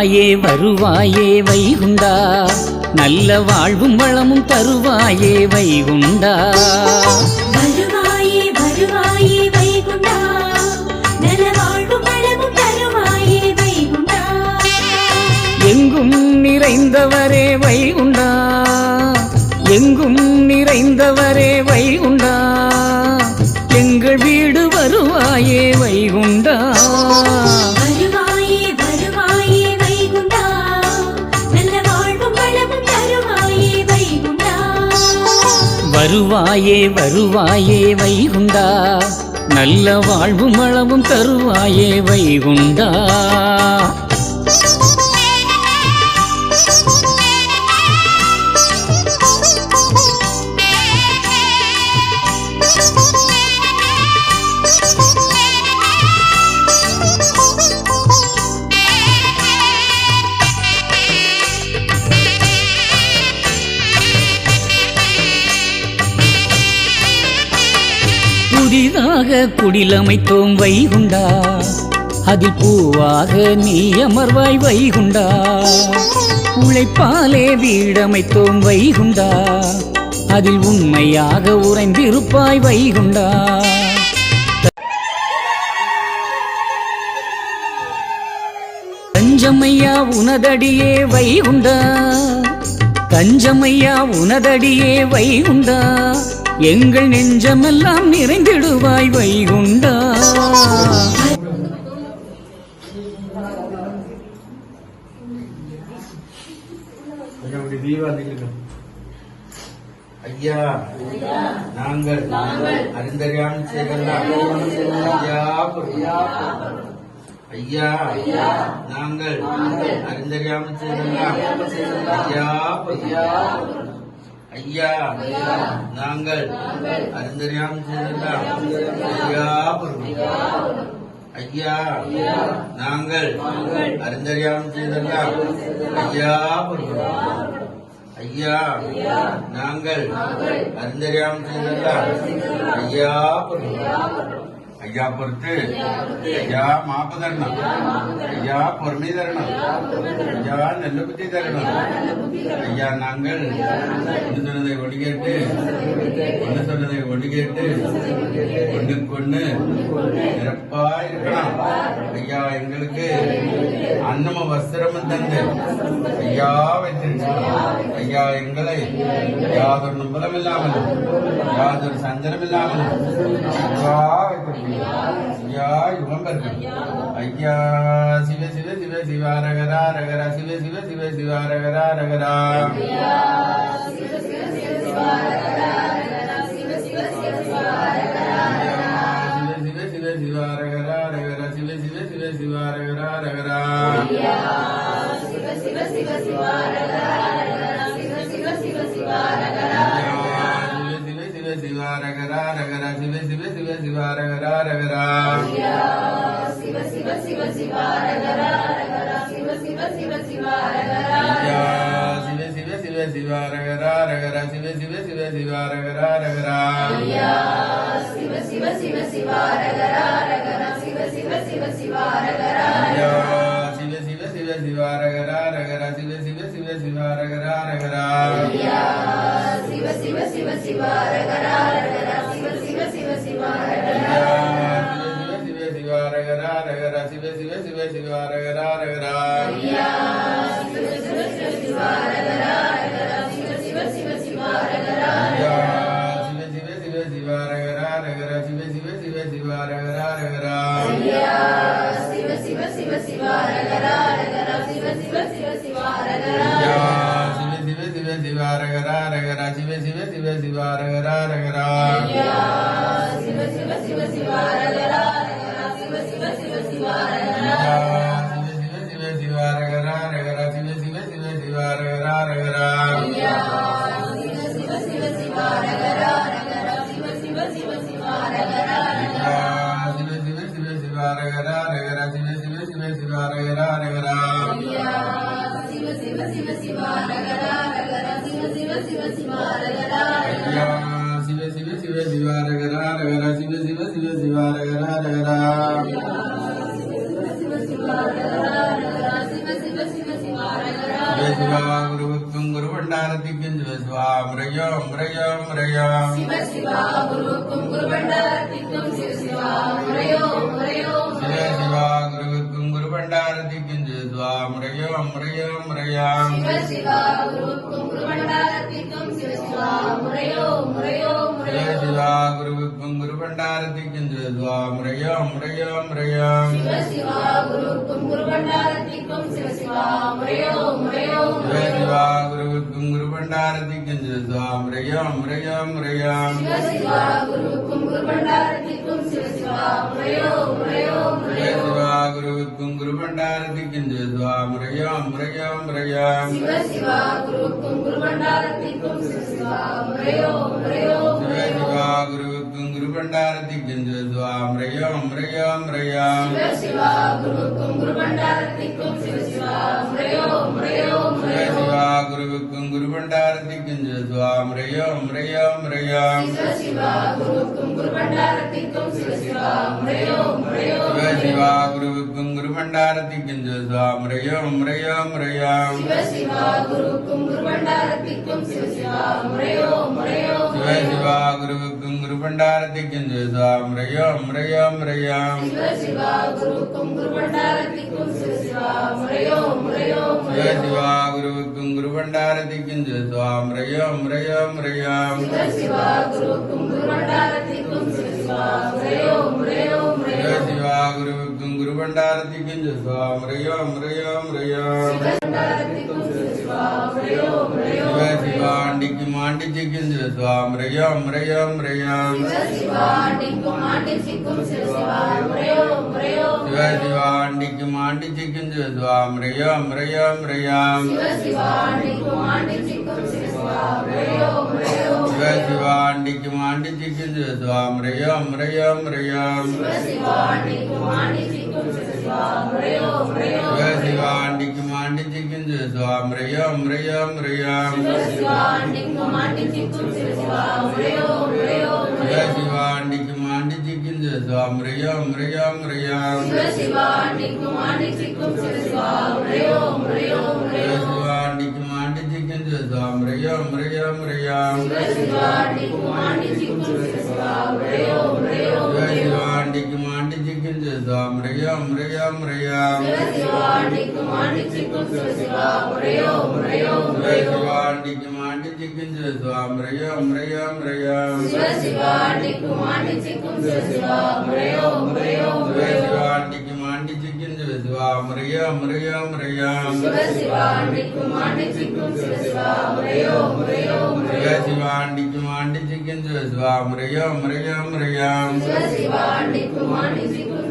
வருவாயே வருவாயே வைகுண்டா. நல்ல வாழ்வும் வளமும் தருவாயே வைகுண்டா. வருவாயே வருவாயே வைகுண்டா. நல வாழ்வும் வளமும் தருவாயே வைகுண்டா. எங்கும் நிறைந்தவரே வைகுண்டா. எங்கும் நிறைந்தவரே வருவாயே வருவாயே வைகுண்டா. நல்ல வாழ்வும் அளவும் தருவாயே வைகுண்டா. பொன்னாக குடிலமைத்தோம் வைகுண்டா. அதில் பூவாக நீ அமர்வாய் வைகுண்டா. உழைப்பாலே வீடமைத்தோம் வைகுண்டா. அதில் உண்மையாக உறைந்திருப்பாய் வைகுண்டா. தஞ்சமையா உனதடியே வைகுண்டா. தஞ்சமையா உனதடியே வைகுண்டா. எங்கள் நெஞ்சமெல்லாம் நிறைந்திடுவாய் வைகுண்டா. ஐயா நாங்கள் அறிந்தறியாமல் செய்தெல்லாம் ஐயா நாங்கள் அறிந்தறியாமல் செய்தெல்லாம் ஐயா. ஐயா நாங்கள் அறிந்தறியாமல் செய்தெல்லாம் ஐயா பொறுப்பு. ஐயா நாங்கள் அறிந்தறியாமல் செய்தெல்லாம் ஐயா. ஐயா நாங்கள் அறிந்தறியாமல் செய்தெல்லாம் ஐயா பொறுத்து. ஐயா மாப்பு தரணும் ஐயா பொறுமை தரணும் ஐயா நல்ல புத்தி தரணும் ஐயா நாங்கள் ஒன்று சொன்னதை ஒன்று கேட்டு ஒன்று சொன்னதை ஒன்று கேட்டு ஒண்ணுக்கு ஒண்ணு சிறப்பா இருக்கணும் ஐயா எங்களுக்கு அன்னமும் வஸ்திரமும் தந்து ஐயா வைத்திருக்கணும் ஐயா எங்களை யாதொரு நம்பலம் இல்லாமல் யாதொரு சஞ்சலம் இல்லாமல் ஐயா வைத்திருக்கணும் ஐயா யுகம் ஐயா சிவ சிவ சிவ சிவா ரகரா ரகரா சிவ சிவ சிவ சிவா ரகரா ரகரா சிவ சிவ சிவ சிவா ரகரா ரகரா சிவ சிவ சிவ சிவா ரகரா ரகரா சிவ சிவ சிவ சிவா ரகரா ரகரா சிவ சிவ சிவ சிவா ரகரா ரகரா ஐயா சிவ சிவ சிவ சிவா ரகரா Yeah. శివారగరారగరా. జయ శివా గురుభక్తం గురుభండార దివ్యం జయ శివా మృగ మృగ మృగ జయ శివా. சிவ முறையோ முறையோ முறையோ. சிவ குருவுக்கும் குரு பண்டாரதிக்கும் சிவா முறையோம் முறையோம் முறையாம் சிவ சிவா குருவுக்கும் குருபண்டாரத்திற்கும் சிவ சிவா முறையோ முறையோ முறையோ. சிவ குருவுக்கும் குரு பண்டாரதிக்கும் சிவா முறையோம் முறையோம் முறையாம் சிவ சிவா குருவுக்கும் குருபண்டாரத்திற்கும் சிவ சிவா முறையோ முறையோ. சிவ சிவா குருவுக்கும் குரு பண்டாரதிக்கும் சிவா முறையோம் முறையோம் முறையாம் சிவ சிவா குருவுக்கும் குருபண்டாரத்திற்கும் சிவ சிவா முறையோ முறையோ சிவ சிவா குருவுக்கும் குரு பண்டாரதிக்கும் சிவா முறையோம் முறையோம் முறையாம் சிவ சிவா. குருவுக்கும் குருபண்டாரத்திற்கும் சிவ சிவா முறையோ முறையோ சிவ சிவா. குருவுக்கும் குரு பண்டாரதிக்கும் சிவா முறையோம் முறையோம் முறையாம் சிவ சிவா. குருவுக்கும் குருபண்டாரத்திற்கும் சிவ சிவா முறையோ முறையோ சிவ சிவா குருவுக்கும் குரு பண்டாரதிக்கும் சிவா முறையோம் முறையோம் முறையாம் சிவ குருவுக்கும் குருபண்டாரத்திற்கும் சிவ சிவா முறையோ முறையோ சிவ சிவா குருவுக்கும் குரு பண்டாரதிக்கும் சிவா முறையோம் முறையோம் முறையாம் சிவ சிவா குருவுக்கும் குருபண்டாரத்திற்கும் சிவ சிவா முறையோ முறையோ சிவ முறையோ சிவா குருவுக்கும் குரு பண்டாரதிக்கும் சிவா முறையோம் முறையோம் முறையாம் பண்டாரத்திற்கும் சிவ சிவா முறையோ முறையோ சிவ சிவா அண்டிக்கும் ஆண்டிச்சிக்கும் சிவா முறையோம் முறையோம் முறையாம் சிவ சிவா ஆண்டிக்கும் ஆண்டிக்கும் ஆண்டிச்சிக்கும் முறையோ ஆண்டிச்சிக்கும் ஆண்டிக்கும் ஆண்டிச்சிக்கும் சிவ சிவா முறையோ முறையோ ஆண்டிக்கும் ஆண்டிச்சிக்கும் முறையோ ஆண்டிக்கும் ஆண்டிச்சிக்கும் சிவ ஆண்டிச்சிக்கும் சிவா முறையோம் முறையோம் முறையாம் சிவ சிவா ஆண்டிக்கும் ஆண்டிச்சிக்கும்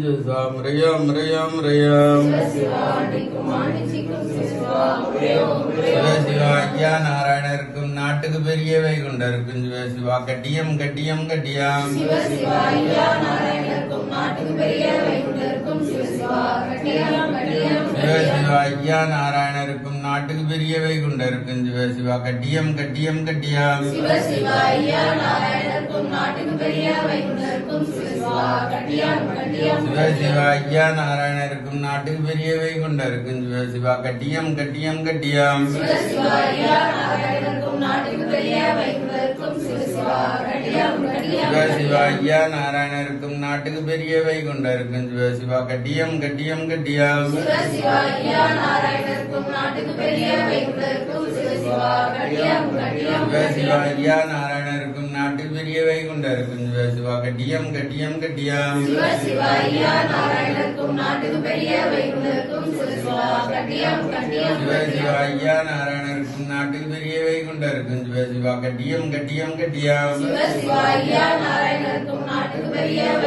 சிவ சிவா முறையோ முறையோ சிவ சிவா ஐயா ஐயா நாராயணருக்கும் நாட்டுக்கு பெரிய பெரியவை கொண்டிருக்கும் சிவ சிவா கட்டியம் கட்டியம் கட்டியாம் ஐயா நாராயணருக்கும் நாட்டுக்கு பெரிய வைகுண்டருக்கும் சிவ சிவா கட்டியம் கட்டியம். சிவ கட்டியம் கட்டியம் கட்டியாம் சிவ சிவா ஐயா நாராயணருக்கும் நாட்டுக்கு பெரிய வைகுண்டருக்கும் சிவ சிவா கட்டியம் கட்டியம். நாராயணருக்கும் நாட்டுக்கு சிவா கட்டியம் கட்டியம் கட்டியாம் சிவ சிவா ஐயா நாராயணருக்கும் நாட்டுக்கு பெரிய வைகுண்டருக்கும் சிவ சிவா கட்டியம் கட்டியம். சிவ சிவா ஐயா நாராயணருக்கும் நாட்டுக்கு பெரியவை கொண்டிருக்கும் சிவ சிவா கட்டியம் கட்டியம் கட்டியாம் சிவ சிவா ஐயா நாராயணருக்கும் நாட்டுக்கு பெரிய வைகுண்டருக்கும் சிவ சிவா கட்டியம் கட்டியம் சிவ கட்டியம்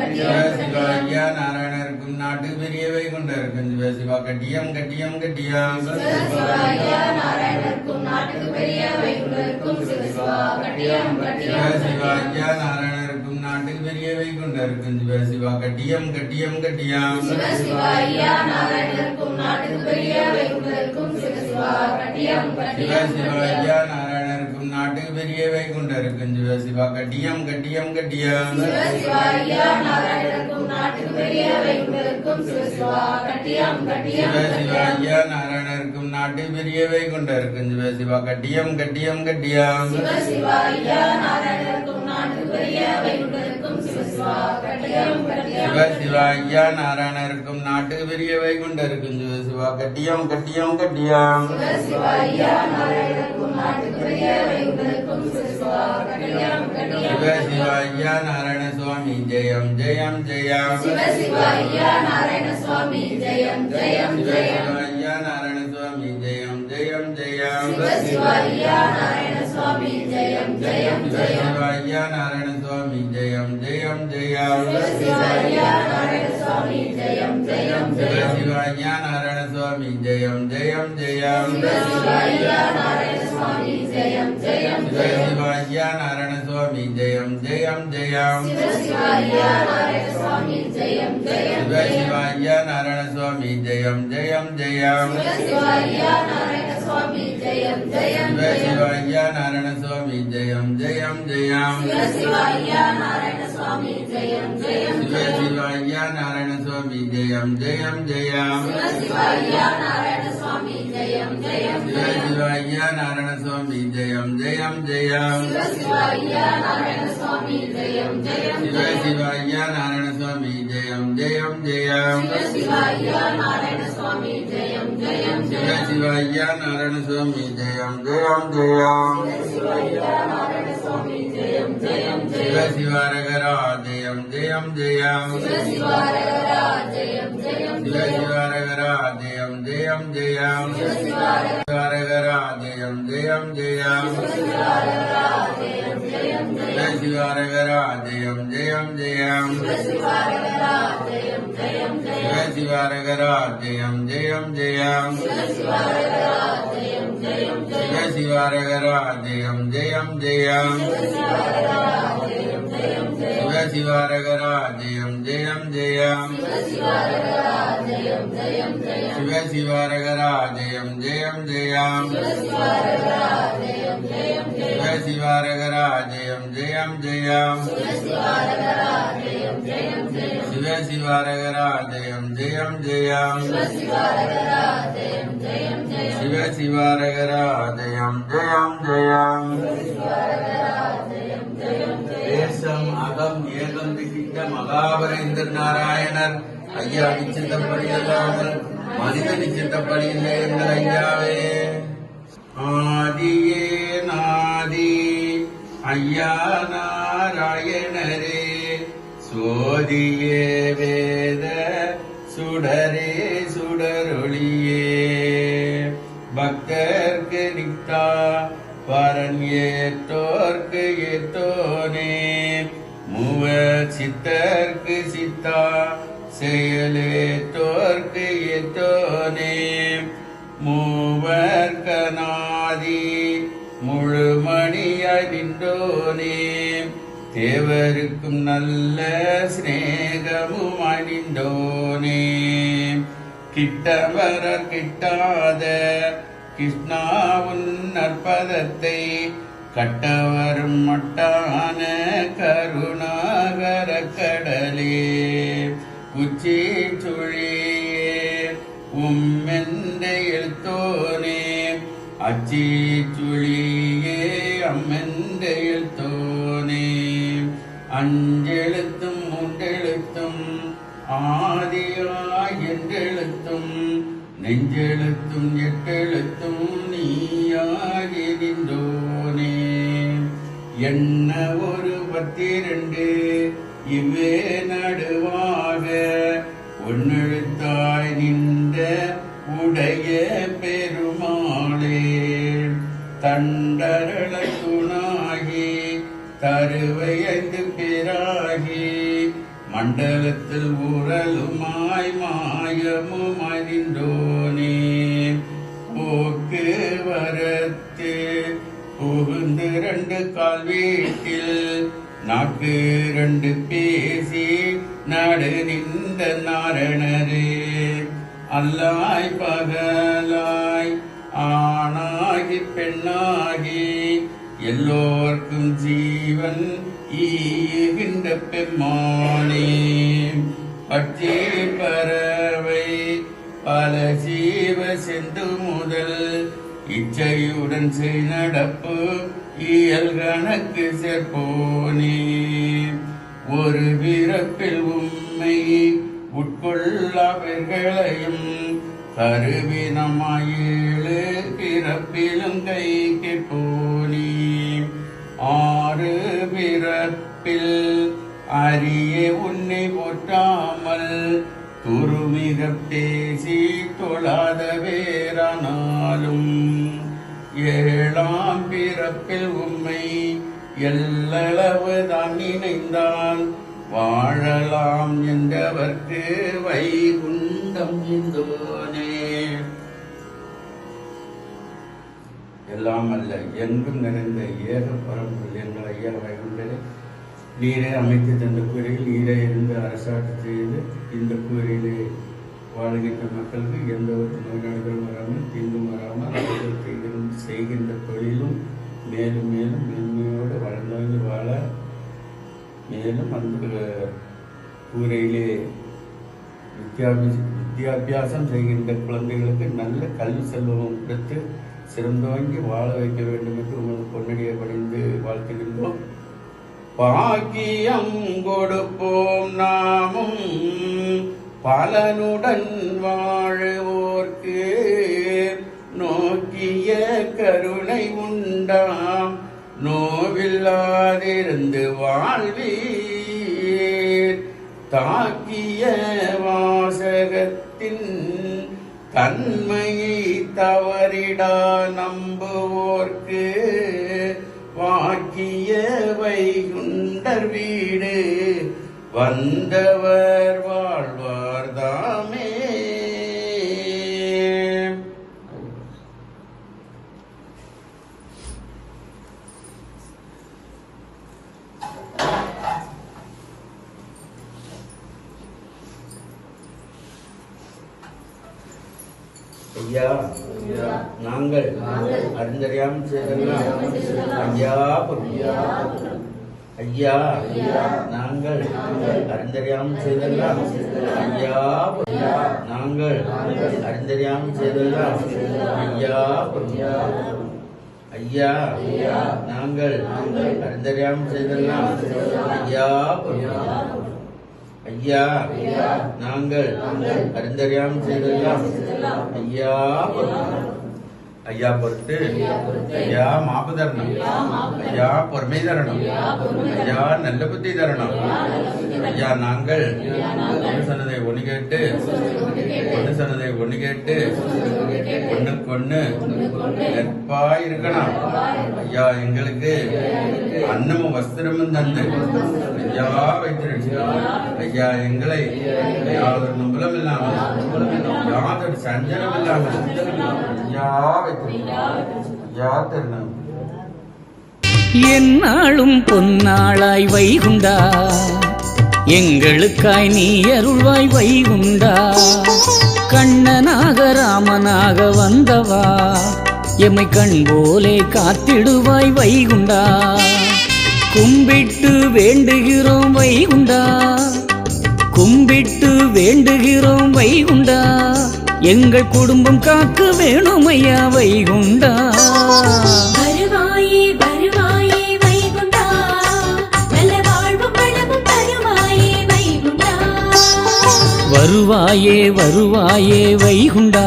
கட்டியம் நாராயணருக்கும் நாட்டுக்கு பெரியவை கொண்டிருக்கும். சிவ சிவா கட்டியம் கட்டியம் கட்டியாம். சிவ சிவா ஐயா நாராயணருக்கும் நாட்டுக்கு பெரிய வைகுண்டருக்கும் சிவ சிவா கட்டியம். கட்டியம் ஐயா நாராயணருக்கும் நாட்டுக்கு பெரியவை கொண்டிருக்கும் சிவ நாட்டுக்கு பெரிய வைகுண்டருக்கும் சிவ சிவா கட்டியம் சிவ கட்டியம். சிவா ஐயா நாராயணருக்கும் நாட்டுக்கு பெரிய வைகுண்டருக்கும் சிவசிவா கட்டியம் கட்டியம். கட்டியம் கட்டியம் கட்டியம். சிவசிவா கட்டியம் ஐயா நாராயணருக்கும் நாட்டு பெரிய வைகுண்டருக்கும் சிவசிவா கட்டியம் கட்டியம் கட்டியம் சிவசிவா ஐயா நாராயணருக்கும் நாட்டுக்கு பெரிய வைகுண்டருக்கும் சிவசிவா கட்டியம் கட்டியம் நாட்டு பெரிய வைகுண்டருக்கும் சிவசிவா கட்டியம் கட்டியம் கட்டியம் சிவசிவா ஐயா ஐயா நாராயண சுவாமி ஜெயம் ஜெயம் ஜெயம் ஐயா நாராயண சுவாமி ஜெயம் ஜெயம் ஜெயம் ஐயா நாராயண சுவாமி ஜெயம் ஜெயம் ஜெயம் ஐயா நாராயண சுவாமி ஜெயம் ஜெயம் ஜெயம் சிவசிவா ஐயா நாராயண சுவாமி ஜெயம் ஜெயம் ஜெயம் சிவசிவா ஐயா நாராயண சுவாமி ஜெயம் ஜெயம் ஜெயம் சிவசிவா ஐயா நாராயண சுவாமி ஜெயம் ஜெயம் ஜெயம் சிவசிவா ஐயா நாராயண சுவாமி ஜெயம் ஜெயம் ஜெயம் சிவசிவா ஐயா நாராயண சுவாமி ஜெயம் ஜெயம் ஜெயம் சிவசிவா ஐயா நாராயண சுவாமி ஜெயம் ஜெயம் சிவசிவா ஐயா நாராயண சுவாமி ஜெயம் ஜெயம் ஜெயம் சிவசிவா ஐயா நாராயண சுவாமி ஜெயம் ஜெயம் சிவசிவா ஐயா நாராயண சுவாமி ஜெயம் ஜெயம் ஜெயம் சிவசிவா ஐயா நாராயண சுவாமி ஜெயம் ஜெயம் சிவசிவா ஐயா நாராயண சுவாமி ஜெயம் ஜெயம் ஜெயம் சிவசிவா ஐயா நாராயண சுவாமி ஜெயம் ஜெயம் சிவசிவா ஐயா நாராயண சுவாமி ஜெயம் ஜெயம் ஜெயம் சிவசிவா ஐயா நாராயண சுவாமி ஜெயம் ஜெயம் சிவசிவா ஐயா நாராயண சுவாமி ஜெயம் ஜெயம் ஜெயம் சிவசிவா ஐயா நாராயண சுவாமி ஜெயம் ஜெயம் சிவசிவா ஐயா நாராயண சுவாமி ஜெயம் ஜெயம் ஜெயம். சிவசிவா ஐயா ஜெயம் ஜெயம். சிவசிவாரகரா ஜெயம் ஜெயம் ஜெயம். ஜெயம் ஜெயம் சிவசிவாரகரா ஜெயம் ஜெயம் ஜெயம் ஜெயம் ஜெயம். ஜெயம் சிவசிவாரகரா ஜெயம் ஜெயம் ஜெயம் சிவசிவா ரகரா ஜெயம் ஜெயம் ஜெயம் சிவசிவாரகரா ஜெயம் ஜெயம் ஜெயம் சிவசிவா ரகரா ஜெயம் ஜெயம் ஜெயம் சிவசிவாரகரா ஜெயம் ஜெயம் ஜெயம் சிவசிவாரகரா ஜெயம் ஜெயம் ஜெயம் சிவசிவா சிவசிவாரகரா ஜெயம் ஜெயம். ஜெயம் ஜெயம் ஜெயம். ஜெயம் சிவசிவாரகரா ஜெயம் ஜெயம். ஜெயம் சிவசிவாரகரா ஜெயம் ஜெயம் ஜெயம் தேசம் அகம் ஏகம் விசிட்ட மகாபரேந்திர நாராயணர். ஐயா நிச்சித்தப்படி அல்லாமல் மனித நிச்சித்தப்படி இல்லை எங்கள் ஐயாவே. ஆதியே நாதி. ஐயா நாராயணரே சோதியே வேத சுடரே சுடரொளியே. பக்தர்க்கு நிக்தா பரன் ஏற்றோர்க்கு ஏற்றோனே. மூவ சித்தர்க்கு சித்தா செயலேற்றோர்க்கு ஏற்றோனே. மூவர் கனாதி முழுமணியாய் நின்றோனே. தேவருக்கும் நல்ல சிநேகமும் அணிந்தோனே. கிட்டவர கிட்டாத கிருஷ்ணாவுன் நற்பதத்தை கட்டவரும் மட்டான கருணாகர கடலே. உச்சி சுழியே உம்மெந்த எழுத்தோனே அச்சி அஞ்செழுத்தும் மூன்றெழுத்தும் ஆதியாய் என்றெழுத்தும் நெஞ்செழுத்தும் எட்டெழுத்தும் நீயாகி நின்றோனே. என்ன ஒரு பத்திரண்டு இவ்வே நடுவாக ஒன்னெழுத்தாய் நின்ற உடைய பெருமாளே. தண்டரள துணாகி தருவையந்து பிறாகி மண்டலத்தில் உரலுமாய் மாயமும் அறிந்தோனே போக்கு வரத்து புகுந்து ரெண்டு கால் வீட்டில் நாக்கு ரெண்டு பேசி நடு நின்ற நாரணரே. அல்லாய் பகலாய் ஆணாகி பெண்ணாகி எல்லோர்க்கும் ஜீவன் ஈகின்ற பெம்மானே பச்சை பறவை பல ஜீவ செந்து முதல் இச்சையுடன் செய் நடப்பு இயல் கணக்கு சேர்ப்போனே. ஒரு பிறப்பில் உண்மை உட்கொள்ளவர்களையும் கருவினமாயேழு பிறப்பிலும் கைக்கு போனி ஆறு பிறப்பில் அரிய உன்னை போற்றாமல் துருமிக பேசி தொழாத வேறானாலும் ஏழாம் பிறப்பில் உம்மை எல்லளவுதான் நினைந்தான் வாழலாம் என்றவர்க்கு வைகுண்டம் இந்தோனே எல்லாம் அல்ல. எங்கும் நிறைந்த ஏக பரம்பொருள் எங்கள் ஐயா வைகுண்டரே நீரே அமைத்து தந்த கூரையில் நீரே இருந்து அரசாட்சி செய்து இந்த கூரையிலே வாழ்கின்ற மக்களுக்கு எந்த ஒரு நோய்நாடுகளும் வராமல் தீங்கும் வராமல் அவர்கள் செய்கின்ற செய்கின்ற தொழிலும் மேலும் மேலும் மென்மையோடு வளர்ந்து வாழ மேலும் அந்த கூரையிலே வித்யாபி வித்யாபியாசம் செய்கின்ற குழந்தைகளுக்கு நல்ல கல்வி செல்வம் கொடுத்து சிறந்தோங்கி வாழ வைக்க வேண்டும் என்று உங்களுக்கு பொன்னடியை பணிந்து வாழ்த்துகின்றோம். பாக்கியம் கொடுப்போம் நாமும். பலனுடன் வாழுவோர்க்கு. நோக்கிய கருணை உண்டாம். நோவில்லாதிருந்து வாழ்வீர். தாக்கிய வாசகத்தின் தன்மையை தவறிடா நம்புவோர்க்கு வாக்கிய வைகுண்டர் வீடு வந்தவர் வா ஐயா நாங்கள் அறிந்தறியாமல் செய்தெல்லாம் ஐயா ஐயா நாங்கள் அறிந்தறியாமல் செய்தெல்லாம் ஐயா நாங்கள் அறிந்தறியாமல் செய்தெல்லாம் ஐயா ஐயா நாங்கள் அறிந்தறியாமல் செய்தெல்லாம் ஐயா ஐயா நாங்கள் அறிந்தறியாமல் செய்தெல்லாம் ஐயா பொறுத்து. ஐயா பொறுத்து. ஐயா மாப்பு தரணும் ஐயா பொறுமை தரணும் ஐயா நல்ல புத்தி தரணும் ஐயா நாங்கள். ஒன்று சொன்னதை ஒன்று கேட்டு. ஒன்று சொன்னதை ஒன்று கேட்டு. ஒண்ணுக்கு ஒண்ணு நெற்பா இருக்கணும். ஐயா எங்களுக்கு அன்னமும் வஸ்திரமும் தந்து. ஐயா வைத்திருச்சு ஐயா எங்களை யாதொரு நும்பலம் இல்லாமல் யாதொரு சஞ்சலம் இல்லாமல் ஐயா வைத்திருச்சு ஐயா திருநாள் என்னாலும் பொன்னாளாய் வைகுண்டா எங்களுக்காய் நீ அருள்வாய் வைகுண்டா கண்ணனாக ராமனாக வந்தவா எம்மை கண் போலே காத்திடுவாய் வைகுண்டா கும்பிட்டு வேண்டுகிறோம் வைகுண்டா கும்பிட்டு வேண்டுகிறோம் வைகுண்டா எங்கள் குடும்பம் காக்க வேணும் ஐயா வைகுண்டா வருவாயே வருவாயே வைகுண்டா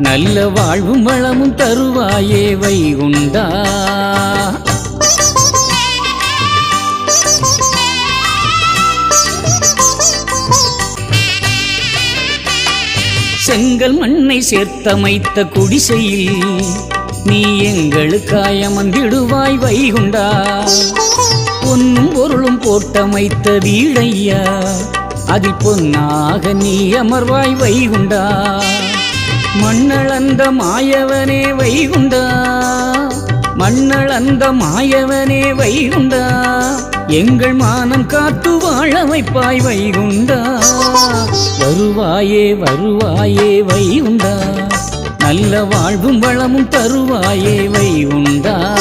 நல்ல வாழ்வும் வளமும் தருவாயே வைகுண்டா செங்கல் மண்ணை சேர்த்தமைத்த குடிசையில் நீ எங்களுக்காய் அமர்ந்திடுவாய் வைகுண்டா. பொன்னும் பொருளும் போட்டமைத்த வீடையா அதில் பொன்னாக நீ அமர்வாய் வைகுண்டா. மண்ணளந்த மாயவனே வைகுண்டா மண்ணளந்த மாயவனே வைகுண்டா. எங்கள் மானம் காத்து வாழ வைப்பாய் வைகுண்டா. வருவாயே வருவாயே வைகுண்டா. நல்ல வாழ்வும் வளமும் தருவாயே வைகுண்டா.